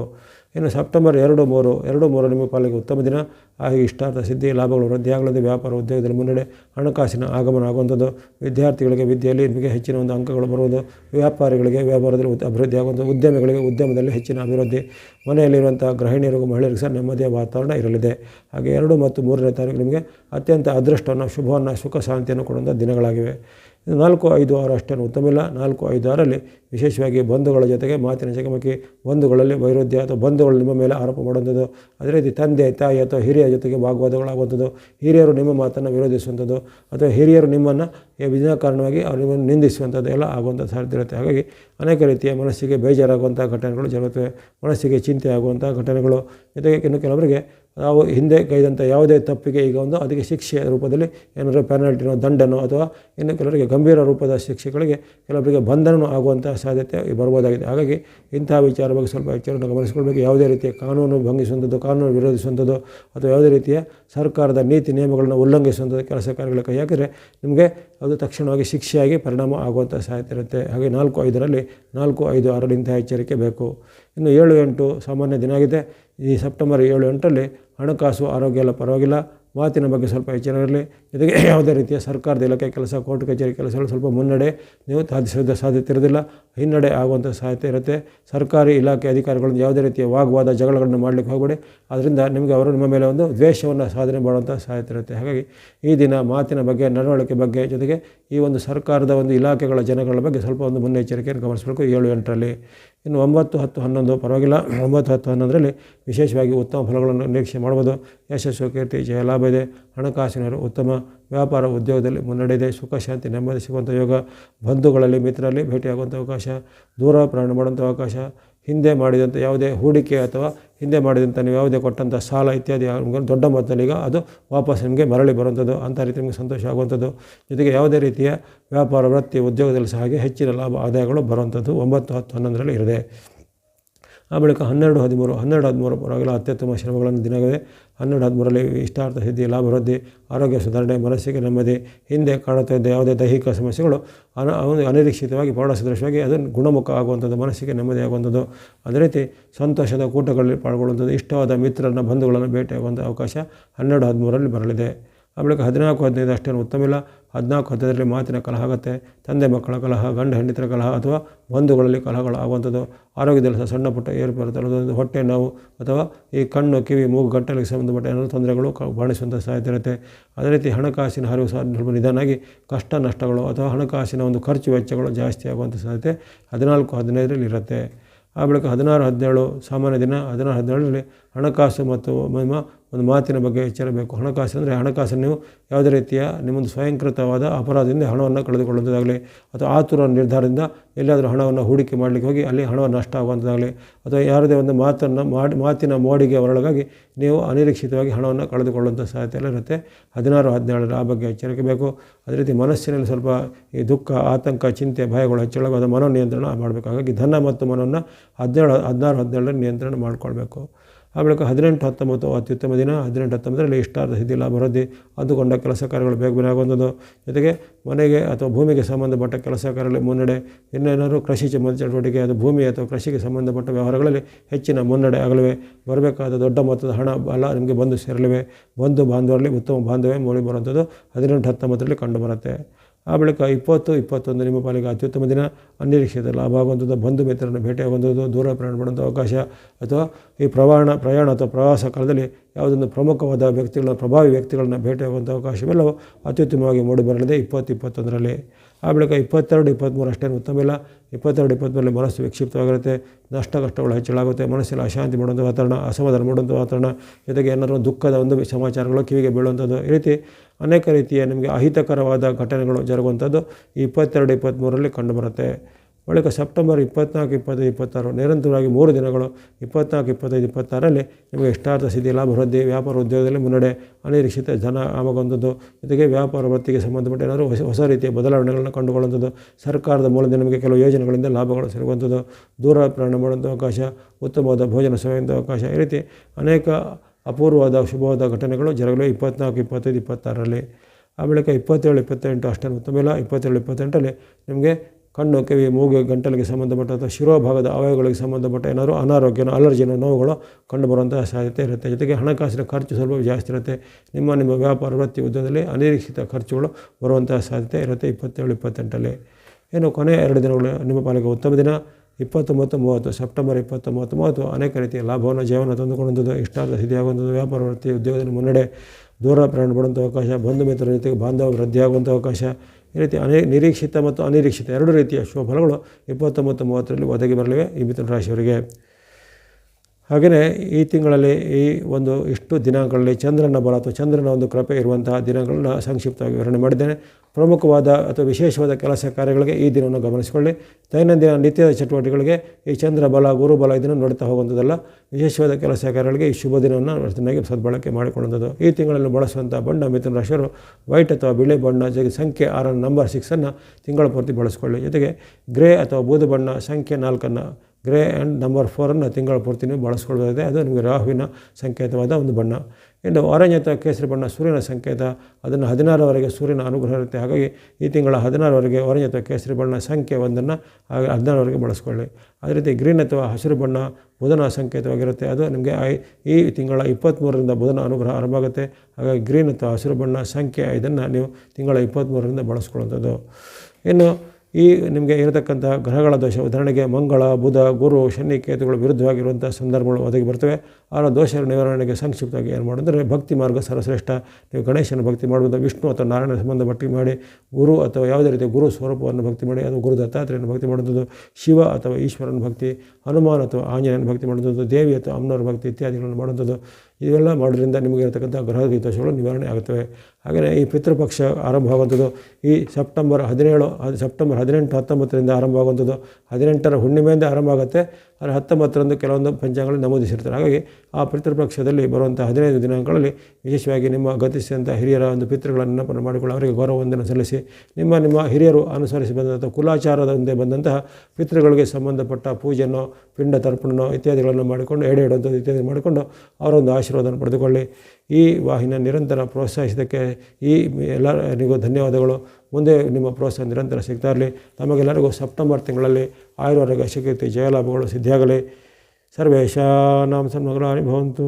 ಇನ್ನು ಸೆಪ್ಟೆಂಬರ್ ಎರಡು ಮೂರು ಎರಡು ಮೂರು ನಿಮ್ಮ ಪಾಲಿಗೆ ಉತ್ತಮ ದಿನ. ಹಾಗೆ ಇಷ್ಟಾರ್ಥ ಸಿದ್ಧಿ, ಲಾಭಗಳು ವೃದ್ಧಿಯಾಗಲಿದೆ. ವ್ಯಾಪಾರ ಉದ್ಯೋಗದಲ್ಲಿ ಮುನ್ನಡೆ, ಹಣಕಾಸಿನ ಆಗಮನ ಆಗುವಂಥದ್ದು. ವಿದ್ಯಾರ್ಥಿಗಳಿಗೆ ವಿದ್ಯೆಯಲ್ಲಿ ನಿಮಗೆ ಹೆಚ್ಚಿನ ಒಂದು ಅಂಕಗಳು ಬರುವುದು. ವ್ಯಾಪಾರಿಗಳಿಗೆ ವ್ಯಾಪಾರದಲ್ಲಿ ಅಭಿವೃದ್ಧಿ ಆಗುವಂಥ ಉದ್ಯಮಿಗಳಿಗೆ ಉದ್ಯಮದಲ್ಲಿ ಹೆಚ್ಚಿನ ಅಭಿವೃದ್ಧಿ. ಮನೆಯಲ್ಲಿರುವಂಥ ಗೃಹಿಣಿಯರಿಗೂ ಮಹಿಳೆಯರಿಗೆ ಸಹ ನೆಮ್ಮದಿಯ ವಾತಾವರಣ ಇರಲಿದೆ. ಹಾಗೆ ಎರಡು ಮತ್ತು ಮೂರನೇ ತಾರೀಕು ನಿಮಗೆ ಅತ್ಯಂತ ಅದೃಷ್ಟವನ್ನು, ಶುಭವನ್ನು, ಸುಖ, ಶಾಂತಿಯನ್ನು ಕೊಡುವಂಥ ದಿನಗಳಾಗಿವೆ. ನಾಲ್ಕು ಐದು ಆರು ಅಷ್ಟೇನು ಉತ್ತಮಿಲ್ಲ ನಾಲ್ಕು ಐದು ಆರಲ್ಲಿ ವಿಶೇಷವಾಗಿ ಬಂಧುಗಳ ಜೊತೆಗೆ ಮಾತಿನ ಚಕಮಕಿ, ಬಂಧುಗಳಲ್ಲಿ ವೈರುಧ್ಯ ಅಥವಾ ಬಂಧುಗಳು ನಿಮ್ಮ ಮೇಲೆ ಆರೋಪ ಮಾಡುವಂಥದ್ದು. ಅದೇ ರೀತಿ ತಂದೆ, ತಾಯಿ ಅಥವಾ ಹಿರಿಯ ಜೊತೆಗೆ ವಾಗ್ವಾದಗಳಾಗುವಂಥದ್ದು. ಹಿರಿಯರು ನಿಮ್ಮ ಮಾತನ್ನು ವಿರೋಧಿಸುವಂಥದ್ದು ಅಥವಾ ಹಿರಿಯರು ನಿಮ್ಮನ್ನು ವಿನಾಕಾರಣವಾಗಿ ಅವರು ನಿಮ್ಮನ್ನು ನಿಂದಿಸುವಂಥದ್ದು ಎಲ್ಲ ಆಗುವಂಥ ಸಾಧ್ಯ ಇರುತ್ತೆ. ಹಾಗಾಗಿ ಅನೇಕ ರೀತಿಯ ಮನಸ್ಸಿಗೆ ಬೇಜಾರಾಗುವಂಥ ಘಟನೆಗಳು ಜರುಗುತ್ತವೆ. ಮನಸ್ಸಿಗೆ ಚಿಂತೆ ಆಗುವಂಥ ಘಟನೆಗಳು. ಜೊತೆಗೆ ಇನ್ನು ಕೆಲವರಿಗೆ ನಾವು ಹಿಂದೆ ಕೈದಂಥ ಯಾವುದೇ ತಪ್ಪಿಗೆ ಈಗ ಒಂದು ಅದಕ್ಕೆ ಶಿಕ್ಷೆಯ ರೂಪದಲ್ಲಿ ಏನಾದರೂ ಪೆನಾಲ್ಟಿನೋ ದಂಡನೋ ಅಥವಾ ಇನ್ನು ಕೆಲವರಿಗೆ ಗಂಭೀರ ರೂಪದ ಶಿಕ್ಷೆಗಳಿಗೆ ಕೆಲವರಿಗೆ ಬಂಧನವೂ ಆಗುವಂಥ ಸಾಧ್ಯತೆ ಬರ್ಬೋದಾಗಿದೆ ಹಾಗಾಗಿ ಇಂತಹ ವಿಚಾರ ಬಗ್ಗೆ ಸ್ವಲ್ಪ ಎಚ್ಚರವನ್ನು ಗಮನಿಸಿಕೊಳ್ಬೇಕು. ಯಾವುದೇ ರೀತಿಯ ಕಾನೂನು ಭಂಗಿಸುವಂಥದ್ದು, ಕಾನೂನು ವಿರೋಧಿಸುವಂಥದ್ದು ಅಥವಾ ಯಾವುದೇ ರೀತಿಯ ಸರ್ಕಾರದ ನೀತಿ ನಿಯಮಗಳನ್ನು ಉಲ್ಲಂಘಿಸುವಂಥದ್ದು ಕೆಲಸ ಕಾರ್ಯಗಳ ಕೈ ಹಾಕಿದರೆ ನಿಮಗೆ ಅದು ತಕ್ಷಣವಾಗಿ ಶಿಕ್ಷೆಯಾಗಿ ಪರಿಣಾಮ ಆಗುವಂಥ ಸಾಧ್ಯತೆ ಇರುತ್ತೆ. ಹಾಗೆ ನಾಲ್ಕು ಐದರಲ್ಲಿ ನಾಲ್ಕು ಐದು ಆರರಲ್ಲಿ ಇಂತಹ ಎಚ್ಚರಿಕೆ ಬೇಕು. ಇನ್ನು ಏಳು ಎಂಟು ಸಾಮಾನ್ಯ ದಿನ ಆಗಿದೆ. ಈ ಸೆಪ್ಟೆಂಬರ್ ಏಳು ಎಂಟರಲ್ಲಿ ಹಣಕಾಸು, ಆರೋಗ್ಯ ಎಲ್ಲ ಪರವಾಗಿಲ್ಲ. ಮಾತಿನ ಬಗ್ಗೆ ಸ್ವಲ್ಪ ಎಚ್ಚರ ಇರಲಿ. ಜೊತೆಗೆ ಯಾವುದೇ ರೀತಿಯ ಸರ್ಕಾರದ ಇಲಾಖೆ ಕೆಲಸ, ಕೋರ್ಟ್ ಕಚೇರಿ ಕೆಲಸಗಳು ಸ್ವಲ್ಪ ಮುನ್ನಡೆ. ನೀವು ಸಾಧಿಸೋದ ಸಾಧ್ಯತೆ ಇರೋದಿಲ್ಲ ಹಿನ್ನಡೆ ಆಗುವಂಥ ಸಾಧ್ಯತೆ ಇರುತ್ತೆ. ಸರ್ಕಾರಿ ಇಲಾಖೆ ಅಧಿಕಾರಿಗಳನ್ನು ಯಾವುದೇ ರೀತಿಯ ವಾಗ್ವಾದ, ಜಗಳಗಳನ್ನು ಮಾಡಲಿಕ್ಕೆ ಹೋಗಬೇಡಿ. ಅದರಿಂದ ನಿಮಗೆ ಅವರು ನಿಮ್ಮ ಮೇಲೆ ಒಂದು ದ್ವೇಷವನ್ನು ಸಾಧನೆ ಮಾಡುವಂಥ ಸಾಧ್ಯತೆ ಇರುತ್ತೆ. ಹಾಗಾಗಿ ಈ ದಿನ ಮಾತಿನ ಬಗ್ಗೆ, ನಡವಳಿಕೆ ಬಗ್ಗೆ, ಜೊತೆಗೆ ಈ ಒಂದು ಸರ್ಕಾರದ ಒಂದು ಇಲಾಖೆಗಳ ಜನಗಳ ಬಗ್ಗೆ ಸ್ವಲ್ಪ ಒಂದು ಮುನ್ನೆಚ್ಚರಿಕೆಯನ್ನು ಗಮನಿಸಬೇಕು. ಏಳು ಎಂಟರಲ್ಲಿ ಇನ್ನು ಒಂಬತ್ತು ಹತ್ತು ಹನ್ನೊಂದು, ಪರವಾಗಿಲ್ಲ. ಒಂಬತ್ತು ಹತ್ತು ಹನ್ನೊಂದರಲ್ಲಿ ವಿಶೇಷವಾಗಿ ಉತ್ತಮ ಫಲಗಳನ್ನು ನಿರೀಕ್ಷೆ ಮಾಡ್ಬೋದು. ಯಶಸ್ಸು, ಕೀರ್ತಿ, ಜಯ, ಲಾಭ ಇದೆ. ಹಣಕಾಸಿನವರು ಉತ್ತಮ ವ್ಯಾಪಾರ ಉದ್ಯೋಗದಲ್ಲಿ ಮುನ್ನಡೆ ಇದೆ ಸುಖ, ಶಾಂತಿ, ನೆಮ್ಮದಿ ಸಿಗುವಂಥ ಯೋಗ. ಬಂಧುಗಳಲ್ಲಿ ಮಿತ್ರರಲ್ಲಿ ಭೇಟಿಯಾಗುವಂಥ ಅವಕಾಶ. ದೂರ ಪ್ರಯಾಣ ಮಾಡುವಂಥ ಅವಕಾಶ. ಹಿಂದೆ ಮಾಡಿದಂಥ ಯಾವುದೇ ಹೂಡಿಕೆ ಅಥವಾ ಹಿಂದೆ ಮಾಡಿದಂಥ ನೀವು ಯಾವುದೇ ಕೊಟ್ಟಂಥ ಸಾಲ ಇತ್ಯಾದಿ ದೊಡ್ಡ ಮೊತ್ತದಲ್ಲಿ ಈಗ ಅದು ವಾಪಸ್ ನಿಮಗೆ ಮರಳಿ ಬರುವಂಥದ್ದು ಅಂಥ ರೀತಿ ನಿಮಗೆ ಸಂತೋಷ ಆಗುವಂಥದ್ದು ಜೊತೆಗೆ ಯಾವುದೇ ರೀತಿಯ ವ್ಯಾಪಾರ, ವೃತ್ತಿ, ಉದ್ಯೋಗದಲ್ಲಿ ಸಹ ಹಾಗೆ ಹೆಚ್ಚಿನ ಲಾಭ, ಆದಾಯಗಳು ಬರುವಂಥದ್ದು ಒಂಬತ್ತು ಹತ್ತು ಹನ್ನೊಂದರಲ್ಲಿ ಇರದೆ ಆ ಬಳಿಕ ಹನ್ನೆರಡು ಹದಿಮೂರು ಹನ್ನೆರಡು ಹದಿಮೂರು ಪರವಾಗಿಲ್ಲ, ಅತ್ಯುತ್ತಮ ಶ್ರಮಗಳನ್ನು ದಿನಗಳೇ ಹನ್ನೆರಡು ಹದಿಮೂರಲ್ಲಿ ಇಷ್ಟಾರ್ಥ ಸಿದ್ಧಿ ಲಾಭವೃದ್ಧಿ ಆರೋಗ್ಯ, ಸುಧಾರಣೆ, ಮನಸ್ಸಿಗೆ ನೆಮ್ಮದಿ, ಹಿಂದೆ ಕಾಣುತ್ತಾ ಇದ್ದ ಯಾವುದೇ ದೈಹಿಕ ಸಮಸ್ಯೆಗಳು ಅನ ಅನಿರೀಕ್ಷಿತವಾಗಿ ಪೌಢ ಸದೃಶವಾಗಿ ಅದನ್ನು ಗುಣಮುಖ ಆಗುವಂಥದ್ದು, ಮನಸ್ಸಿಗೆ ನೆಮ್ಮದಿ ಆಗುವಂಥದ್ದು. ಅದೇ ರೀತಿ ಸಂತೋಷದ ಕೂಟಗಳಲ್ಲಿ ಪಾಲ್ಗೊಳ್ಳುವಂಥದ್ದು, ಇಷ್ಟವಾದ ಮಿತ್ರರನ್ನ, ಬಂಧುಗಳನ್ನು ಭೇಟಿಯಾಗುವಂಥ ಅವಕಾಶ ಹನ್ನೆರಡು ಹದಿಮೂರರಲ್ಲಿ ಬರಲಿದೆ. ಆ ಬಳಿಕ ಹದಿನಾಲ್ಕು, ಹದಿನೈದು ಅಷ್ಟೇನು ಉತ್ತಮ ಇಲ್ಲ. ಹದಿನಾಲ್ಕು ಹದಿನೈದರಲ್ಲಿ ಮಾತಿನ ಕಲಹ ಆಗುತ್ತೆ, ತಂದೆ ಮಕ್ಕಳ ಕಲಹ, ಗಂಡ ಹೆಂಡತಿರ ಕಲಹ ಅಥವಾ ಬಂಧುಗಳಲ್ಲಿ ಕಲಹಗಳು ಆಗುವಂಥದ್ದು, ಆರೋಗ್ಯದಲ್ಲಿ ಸಹ ಸಣ್ಣ ಪುಟ್ಟ ಏರುಪೇರು ತರೋದು ಹೊಟ್ಟೆ ನೋವು ಅಥವಾ ಈ ಕಣ್ಣು, ಕಿವಿ, ಮೂಗು ಗಂಟಲಿಗೆ ಸಂಬಂಧಪಟ್ಟ ಏನಾದರೂ ತೊಂದರೆಗಳು ಬಾಣಿಸುವಂಥ ಸಾಧ್ಯತೆ ಇರುತ್ತೆ. ಅದೇ ರೀತಿ ಹಣಕಾಸಿನ ಹರಿವು ಸಹ ನಿಧಾನಾಗಿ ಕಷ್ಟ ನಷ್ಟಗಳು ಅಥವಾ ಹಣಕಾಸಿನ ಒಂದು ಖರ್ಚು ವೆಚ್ಚಗಳು ಜಾಸ್ತಿ ಆಗುವಂಥ ಸಾಧ್ಯತೆ ಹದಿನಾಲ್ಕು, ಹದಿನೈದರಲ್ಲಿ ಇರುತ್ತೆ. ಆ ಬಳಿಕ ಹದಿನಾರು, ಹದಿನೇಳು, ಸಾಮಾನ್ಯ ದಿನ ಹದಿನಾರು, ಹದಿನೇಳರಲ್ಲಿ ಹಣಕಾಸು ಮತ್ತು ನಿಮ್ಮ ಒಂದು ಮಾತಿನ ಬಗ್ಗೆ ಎಚ್ಚರಬೇಕು. ಹಣಕಾಸು ಅಂದರೆ ಹಣಕಾಸನ್ನು ನೀವು ಯಾವುದೇ ರೀತಿಯ ನಿಮ್ಮೊಂದು ಸ್ವಯಂಕೃತವಾದ ಅಪರಾಧದಿಂದ ಹಣವನ್ನು ಕಳೆದುಕೊಳ್ಳುವಂಥದ್ದಾಗಲಿ ಅಥವಾ ಆತುರ ನಿರ್ಧಾರದಿಂದ ಎಲ್ಲಾದರೂ ಹಣವನ್ನು ಹೂಡಿಕೆ ಮಾಡಲಿಕ್ಕೆ ಹೋಗಿ ಅಲ್ಲಿ ಹಣವನ್ನು ನಷ್ಟ ಆಗುವಂಥದ್ದಾಗಲಿ ಅಥವಾ ಯಾರದೇ ಒಂದು ಮಾತನ್ನು ಮಾಡಿ, ಮಾತಿನ ಮೋಡಿಗೆ ಒಳಗಾಗಿ ನೀವು ಅನಿರೀಕ್ಷಿತವಾಗಿ ಹಣವನ್ನು ಕಳೆದುಕೊಳ್ಳುವಂಥ ಸಾಧ್ಯತೆ ಎಲ್ಲ ಇರುತ್ತೆ. ಹದಿನಾರು, ಹದಿನೇಳರ ಆ ಬಗ್ಗೆ ಎಚ್ಚರಿಕೆ ಬೇಕು. ಅದೇ ರೀತಿ ಮನಸ್ಸಿನಲ್ಲಿ ಸ್ವಲ್ಪ ಈ ದುಃಖ, ಆತಂಕ, ಚಿಂತೆ, ಭಯಗಳು ಹೆಚ್ಚಳವಾದ ಮನೋ ನಿಯಂತ್ರಣ ಮಾಡಬೇಕು ಧನ ಮತ್ತು ಮನವನ್ನು ಹದಿನೇಳು, ಹದಿನಾರು ಹದಿನೇಳರ ನಿಯಂತ್ರಣ ಮಾಡಿಕೊಳ್ಬೇಕು. ಆ ಬಳಿಕ ಹದಿನೆಂಟು, ಹತ್ತೊಂಬತ್ತು, ಅತ್ಯುತ್ತಮ ದಿನ, ಹದಿನೆಂಟು, ಹತ್ತೊಂಬತ್ತರಲ್ಲಿ ಇಷ್ಟಾರ್ಥ ಸಿದ್ಧಿ ಲಾಭ, ವೃದ್ಧಿ ಅಂದುಕೊಂಡ ಕೆಲಸ ಕಾರ್ಯಗಳು ಬೇಗ ಬೇರೆ ಆಗುವಂಥದ್ದು. ಜೊತೆಗೆ ಮನೆಗೆ ಅಥವಾ ಭೂಮಿಗೆ ಸಂಬಂಧಪಟ್ಟ ಕೆಲಸ ಕಾರ್ಯಗಳಲ್ಲಿ ಮುನ್ನಡೆ, ಇನ್ನೇನಾದರೂ ಕೃಷಿ ಚಟುವಟಿಕೆ ಅದು ಭೂಮಿ ಅಥವಾ ಕೃಷಿಗೆ ಸಂಬಂಧಪಟ್ಟ ವ್ಯವಹಾರಗಳಲ್ಲಿ ಹೆಚ್ಚಿನ ಮುನ್ನಡೆ ಆಗಲಿವೆ. ಬರಬೇಕಾದ ದೊಡ್ಡ ಮೊತ್ತದ ಹಣ ಬಲ ನಿಮಗೆ ಬಂದು ಸೇರಲಿವೆ. ಬಂಧು ಬಾಂಧವರಲ್ಲಿ ಉತ್ತಮ ಬಾಂಧವ್ಯ ಮೂಡಿ ಬರುವಂಥದ್ದು ಹದಿನೆಂಟು, ಹತ್ತೊಂಬತ್ತರಲ್ಲಿ ಕಂಡುಬರುತ್ತೆ ಆ ಬಳಿಕ ಇಪ್ಪತ್ತು ಇಪ್ಪತ್ತೊಂದು ನಿಮ್ಮ ಪಾಲಿಗೆ ಅತ್ಯುತ್ತಮ ದಿನ. ಅನಿರೀಕ್ಷಿತ ಲಾಭ ಆಗುವಂಥದ್ದು, ಬಂಧು ಮಿತ್ರರನ್ನು ಭೇಟಿಯಾಗುವಂಥದ್ದು ದೂರ ಪ್ರಯಾಣ ಮಾಡುವಂಥ ಅವಕಾಶ. ಅಥವಾ ಈ ಪ್ರವಾಣ, ಪ್ರಯಾಣ ಅಥವಾ ಪ್ರವಾಸ ಕಾಲದಲ್ಲಿ ಯಾವುದೊಂದು ಪ್ರಮುಖವಾದ ವ್ಯಕ್ತಿಗಳ, ಪ್ರಭಾವಿ ವ್ಯಕ್ತಿಗಳನ್ನ ಭೇಟಿಯಾಗುವಂಥ ಅವಕಾಶವೆಲ್ಲವೂ ಅತ್ಯುತ್ತಮವಾಗಿ ಮೂಡಿಬರಲಿದೆ ಇಪ್ಪತ್ತು, ಇಪ್ಪತ್ತೊಂದರಲ್ಲಿ. ಆ ಬಳಿಕ ಇಪ್ಪತ್ತೆರಡು, ಇಪ್ಪತ್ತ್ಮೂರು ಅಷ್ಟೇನು ಉತ್ತಮ ಇಲ್ಲ. ಇಪ್ಪತ್ತೆರಡು ಇಪ್ಪತ್ತ್ಮೂರಲ್ಲಿ ಮನಸ್ಸು ವಿಕ್ಷಿಪ್ತವಾಗಿರುತ್ತೆ. ನಷ್ಟ ಕಷ್ಟಗಳು ಹೆಚ್ಚಳಾಗುತ್ತೆ. ಮನಸ್ಸಿನ ಅಶಾಂತಿ ಮಾಡುವಂಥ ವಾತಾವರಣ, ಅಸಮಾಧಾನ ಮಾಡುವಂಥ ವಾತಾವರಣ, ಜೊತೆಗೆ ಏನಾದರೂ ದುಃಖದ ಒಂದು ಸಮಾಚಾರಗಳು ಕಿವಿಗೆ ಬೀಳುವಂಥದ್ದು. ಈ ರೀತಿ ಅನೇಕ ರೀತಿಯ ನಿಮಗೆ ಅಹಿತಕರವಾದ ಘಟನೆಗಳು ಜರುಗುವಂಥದ್ದು ಇಪ್ಪತ್ತೆರಡು, ಇಪ್ಪತ್ತ್ಮೂರರಲ್ಲಿ ಕಂಡುಬರುತ್ತೆ ಬಳಿಕ ಸೆಪ್ಟೆಂಬರ್ ಇಪ್ಪತ್ನಾಲ್ಕು, ಇಪ್ಪತ್ತೈದು, ಇಪ್ಪತ್ತಾರು, ನಿರಂತರವಾಗಿ ಮೂರು ದಿನಗಳು, ಇಪ್ಪತ್ನಾಲ್ಕು, ಇಪ್ಪತ್ತೈದು ಇಪ್ಪತ್ತಾರಲ್ಲಿ ನಿಮಗೆ ಇಷ್ಟಾರ್ಥ ಸಿದ್ಧಿ, ಲಾಭ, ವೃದ್ಧಿ, ವ್ಯಾಪಾರ ಉದ್ಯೋಗದಲ್ಲಿ ಮುನ್ನಡೆ, ಅನಿರೀಕ್ಷಿತ ಜನ ಆಮಗುವಂಥದ್ದು ಜೊತೆಗೆ ವ್ಯಾಪಾರ ವೃತ್ತಿಗೆ ಸಂಬಂಧಪಟ್ಟ ಏನಾದರೂ ಹೊಸ ಹೊಸ ರೀತಿಯ ಬದಲಾವಣೆಗಳನ್ನು ಕಂಡುಕೊಳ್ಳುವಂಥದ್ದು. ಸರ್ಕಾರದ ಮೂಲದಿಂದ ನಿಮಗೆ ಕೆಲವು ಯೋಜನೆಗಳಿಂದ ಲಾಭಗಳು ಸಿಗುವಂಥದ್ದು. ದೂರ ಪ್ರಯಾಣ ಮಾಡುವಂಥ ಅವಕಾಶ, ಉತ್ತಮವಾದ ಭೋಜನ ಸಮಯದ ಅವಕಾಶ, ಈ ರೀತಿ ಅನೇಕ ಅಪೂರ್ವವಾದ, ಶುಭವಾದ ಘಟನೆಗಳು ಜರುಗಲು ಇಪ್ಪತ್ನಾಲ್ಕು, ಇಪ್ಪತ್ತೈದು, ಇಪ್ಪತ್ತಾರರಲ್ಲಿ. ಆ ಬಳಿಕ ಇಪ್ಪತ್ತೇಳು, ಇಪ್ಪತ್ತೆಂಟು ಅಷ್ಟೇ ಉತ್ತಮ ಇಲ್ಲ ಇಪ್ಪತ್ತೇಳು, ಇಪ್ಪತ್ತೆಂಟರಲ್ಲಿ ನಿಮಗೆ ಕಣ್ಣು ಕಿವಿ ಮೂಗು ಗಂಟಲಿಗೆ ಸಂಬಂಧಪಟ್ಟ ಅಥವಾ ಶಿರೋಭಾಗದ ಅವಯವಗಳಿಗೆ ಸಂಬಂಧಪಟ್ಟ ಏನಾದರೂ ಅನಾರೋಗ್ಯನ ಅಲರ್ಜಿನ ನೋವುಗಳು ಕಂಡುಬರುವಂಥ ಸಾಧ್ಯತೆ ಇರುತ್ತೆ. ಜೊತೆಗೆ ಹಣಕಾಸಿನ ಖರ್ಚು ಸ್ವಲ್ಪ ಜಾಸ್ತಿ ಇರುತ್ತೆ. ನಿಮ್ಮ ನಿಮ್ಮ ವ್ಯಾಪಾರ, ವೃತ್ತಿ ಉದ್ಯೋಗದಲ್ಲಿ ಅನಿರೀಕ್ಷಿತ ಖರ್ಚುಗಳು ಬರುವಂತಹ ಸಾಧ್ಯತೆ ಇರುತ್ತೆ ಇಪ್ಪತ್ತೇಳು ಇಪ್ಪತ್ತೆಂಟರಲ್ಲಿ ಏನು ಕೊನೆಯ ಎರಡು ದಿನಗಳು ನಿಮ್ಮ ಪಾಲಿಗೆ ಉತ್ತಮ ದಿನ. ಇಪ್ಪತ್ತೊಂಬತ್ತು, ಮೂವತ್ತು. ಸೆಪ್ಟೆಂಬರ್ ಇಪ್ಪತ್ತೊಂಬತ್ತು, ಮೂವತ್ತು. ಅನೇಕ ರೀತಿಯ ಲಾಭವನ್ನು, ಜೀವನ ತಂದುಕೊಳ್ಳುವಂಥದ್ದು ಇಷ್ಟಾರ್ಥ ಸಿದ್ಧಿಯಾಗುವಂಥದ್ದು, ವ್ಯಾಪಾರ, ವೃತ್ತಿ ಉದ್ಯೋಗದಲ್ಲಿ ಮುನ್ನಡೆ ದೂರ ಪ್ರಯಾಣ ಪಡುವಂಥ ಅವಕಾಶ, ಬಂಧು ಮಿತ್ರರ ಜೊತೆಗೆ ಬಾಂಧವ್ಯ ವೃದ್ಧಿಯಾಗುವಂಥ ಅವಕಾಶ ಈ ರೀತಿ ಅನೇ ನಿರೀಕ್ಷಿತ ಮತ್ತು ಅನಿರೀಕ್ಷಿತ ಎರಡು ರೀತಿಯ ಶುಭ ಫಲಗಳು ಇಪ್ಪತ್ತೊಂಬತ್ತು ಮೂವತ್ತರಲ್ಲಿ ಒದಗಿ ಬರಲಿವೆ. ಈ ಮಿಥುನ ರಾಶಿಯವರಿಗೆ ಹಾಗೆಯೇ ಈ ತಿಂಗಳಲ್ಲಿ ಈ ಒಂದು ಇಷ್ಟು ದಿನಗಳಲ್ಲಿ ಚಂದ್ರನ ಬಲ ಅಥವಾ ಚಂದ್ರನ ಒಂದು ಕೃಪೆ ಇರುವಂತಹ ದಿನಗಳನ್ನ ಸಂಕ್ಷಿಪ್ತವಾಗಿ ವಿವರಣೆ ಮಾಡಿದ್ದೇನೆ. ಪ್ರಮುಖವಾದ ಅಥವಾ ವಿಶೇಷವಾದ ಕೆಲಸ ಕಾರ್ಯಗಳಿಗೆ ಈ ದಿನವನ್ನು ಗಮನಿಸಿಕೊಳ್ಳಿ. ದೈನಂದಿನ ನಿತ್ಯದ ಚಟುವಟಿಕೆಗಳಿಗೆ ಈ ಚಂದ್ರ ಬಲ, ಗುರು ಬಲ ಇದನ್ನು ನೋಡುತ್ತಾ ಹೋಗುವಂಥದ್ದಲ್ಲ. ವಿಶೇಷವಾದ ಕೆಲಸ ಕಾರ್ಯಗಳಿಗೆ ಈ ಶುಭ ದಿನವನ್ನು ಚೆನ್ನಾಗಿ ಸದ್ಬಳಕೆ ಮಾಡಿಕೊಳ್ಳುವಂಥದ್ದು. ಈ ತಿಂಗಳಲ್ಲಿ ಬಳಸುವಂಥ ಬಣ್ಣ, ಮಿಥುನ ರಾಶಿಯವರು ವೈಟ್ ಅಥವಾ ಬಿಳಿ ಬಣ್ಣ ಜೊತೆಗೆ ಸಂಖ್ಯೆ ಆರನ್ನು, ನಂಬರ್ ಸಿಕ್ಸನ್ನು ತಿಂಗಳ ಪೂರ್ತಿ ಬಳಸಿಕೊಳ್ಳಿ. ಜೊತೆಗೆ ಗ್ರೇ ಅಥವಾ ಬೂದು ಬಣ್ಣ, ಸಂಖ್ಯೆ ನಾಲ್ಕನ್ನು ಗ್ರೇ ಆ್ಯಂಡ್ ನಂಬರ್ ಫೋರನ್ನು ತಿಂಗಳ ಪೂರ್ತಿ ನೀವು ಬಳಸ್ಕೊಳ್ಬೋದಾಗಿದೆ ಅದು ನಿಮಗೆ ರಾಹುವಿನ ಸಂಕೇತವಾದ ಒಂದು ಬಣ್ಣ. ಇನ್ನು ಆರೆಂಜ್ ಅಥವಾ ಕೇಸರಿ ಬಣ್ಣ, ಸೂರ್ಯನ ಸಂಕೇತ. ಅದನ್ನು ಹದಿನಾರವರೆಗೆ ಸೂರ್ಯನ ಅನುಗ್ರಹ ಇರುತ್ತೆ. ಹಾಗಾಗಿ ಈ ತಿಂಗಳ ಹದಿನಾರವರೆಗೆ ಆರೆಂಜ್ ಅಥವಾ ಕೇಸರಿ ಬಣ್ಣ ಸಂಖ್ಯೆ ಒಂದನ್ನು ಹಾಗೆ ಹದಿನಾರವರೆಗೆ ಬಳಸ್ಕೊಳ್ಳಿ. ಅದೇ ರೀತಿ ಗ್ರೀನ್ ಅಥವಾ ಹಸಿರು ಬಣ್ಣ ಬುಧನ ಸಂಕೇತವಾಗಿರುತ್ತೆ. ಅದು ನಿಮಗೆ ಈ ತಿಂಗಳ ಇಪ್ಪತ್ತ್ಮೂರರಿಂದ ಬುಧನ ಅನುಗ್ರಹ ಆರಂಭ ಆಗುತ್ತೆ ಹಾಗಾಗಿ ಗ್ರೀನ್ ಅಥವಾ ಹಸಿರು ಬಣ್ಣ ಸಂಖ್ಯೆ ಇದನ್ನು ನೀವು ತಿಂಗಳ ಇಪ್ಪತ್ತ್ಮೂರರಿಂದ ಬಳಸ್ಕೊಳ್ಳುವಂಥದ್ದು. ಇನ್ನು ಈ ನಿಮಗೆ ಇರತಕ್ಕಂಥ ಗ್ರಹಗಳ ದೋಷ, ಉದಾಹರಣೆಗೆ ಮಂಗಳ, ಬುಧ, ಗುರು, ಶನಿ, ಕೇತುಗಳು ವಿರುದ್ಧವಾಗಿರುವಂಥ ಸಂದರ್ಭಗಳು ಒದಗಿ ಬರ್ತವೆ. ಆ ದೋಷ ನಿವಾರಣೆಗೆ ಸಂಕ್ಷಿಪ್ತವಾಗಿ ಏನು ಮಾಡಿದ್ರೆ ಭಕ್ತಿ ಮಾರ್ಗ ಸರ್ವಶ್ರೇಷ್ಠ. ನೀವು ಗಣೇಶನ ಭಕ್ತಿ ಮಾಡುವುದು, ವಿಷ್ಣು ಅಥವಾ ನಾರಾಯಣ ಸಂಬಂಧ ಭಕ್ತಿ ಮಾಡಿ, ಗುರು ಅಥವಾ ಯಾವುದೇ ರೀತಿಯ ಗುರು ಸ್ವರೂಪವನ್ನು ಭಕ್ತಿ ಮಾಡಿ, ಅದು ಗುರು ದತ್ತಾತ್ರೆಯನ್ನು ಭಕ್ತಿ ಮಾಡುವುದು, ಶಿವ ಅಥವಾ ಈಶ್ವರನ ಭಕ್ತಿ, ಹನುಮಾನ್ ಅಥವಾ ಆಂಜನೇಯನ ಭಕ್ತಿ ಮಾಡುವಂಥದ್ದು ದೇವಿ ಅಥವಾ ಅಮ್ಮನವರ ಭಕ್ತಿ ಇತ್ಯಾದಿಗಳನ್ನು ಮಾಡುವಂಥದ್ದು ಇವೆಲ್ಲ ಮಾಡೋದ್ರಿಂದ ನಿಮಗೆ ಇರತಕ್ಕಂಥ ಗ್ರಹ ದೋಷಗಳು ನಿವಾರಣೆ ಆಗುತ್ತವೆ. ಹಾಗೆಯೇ ಈ ಪಿತೃಪಕ್ಷ ಆರಂಭವಾಗುವಂಥದ್ದು, ಈ ಸೆಪ್ಟೆಂಬರ್ ಹದಿನೇಳು ಸೆಪ್ಟೆಂಬರ್ ಹದಿನೆಂಟು, ಹತ್ತೊಂಬತ್ತರಿಂದ ಆರಂಭವಾಗುವಂಥದ್ದು, ಹದಿನೆಂಟರ ಹುಣ್ಣಿಮೆಯಿಂದ ಆರಂಭ ಆಗುತ್ತೆ. ಆದರೆ ಹತ್ತೊಂಬತ್ತರಂದು ಕೆಲವೊಂದು ಪಂಚಾಂಗಗಳು ನಮೂದಿಸಿರ್ತಾರೆ. ಹಾಗಾಗಿ ಆ ಪಿತೃಪಕ್ಷದಲ್ಲಿ ಬರುವಂಥ ಹದಿನೈದು ದಿನಾಂಕಗಳಲ್ಲಿ ವಿಶೇಷವಾಗಿ ನಿಮ್ಮ ಗತಿಸಿದಂಥ ಹಿರಿಯರ ಒಂದು ಪಿತೃಗಳನ್ನು ನೆನಪನ್ನು ಮಾಡಿಕೊಳ್ಳಿ. ಅವರಿಗೆ ಗೌರವವನ್ನು ಸಲ್ಲಿಸಿ, ನಿಮ್ಮ ನಿಮ್ಮ ಹಿರಿಯರು ಅನುಸರಿಸಿ ಬಂದಂಥ ಕುಲಾಚಾರದಂತೆ ಬಂದಂತಹ ಪಿತೃಗಳಿಗೆ ಸಂಬಂಧಪಟ್ಟ ಪೂಜೆಯನ್ನು ಪಿಂಡ ತರ್ಪಣನೋ ಇತ್ಯಾದಿಗಳನ್ನು ಮಾಡಿಕೊಂಡು, ಎಡೆ ಇಡುವಂಥದ್ದು ಇತ್ಯಾದಿ ಮಾಡಿಕೊಂಡು ಅವರೊಂದು ಆಶೀರ್ವಾದವನ್ನು ಪಡೆದುಕೊಳ್ಳಿ. ಈ ವಾಹಿನ ನಿರಂತರ ಪ್ರೋತ್ಸಾಹಿಸಿದ್ದಕ್ಕೆ ಈ ಎಲ್ಲರಿಗೂ ಧನ್ಯವಾದಗಳು. ಮುಂದೆ ನಿಮ್ಮ ಪ್ರೋತ್ಸಾಹ ನಿರಂತರ ಸಿಗ್ತಾ ಇರಲಿ. ತಮಗೆಲ್ಲರಿಗೂ ಸೆಪ್ಟೆಂಬರ್ ತಿಂಗಳಲ್ಲಿ ಆಯುರ್ವೇದ ಶಿಕ್ಷಿತ ಜಯಲಾಭಗಳು ಸಿದ್ಧಿಯಾಗಲಿ. ಸರ್ವೇಶಾನಾಂ ಸನ್ಮಗಳಾನಿ ಭವಂತು.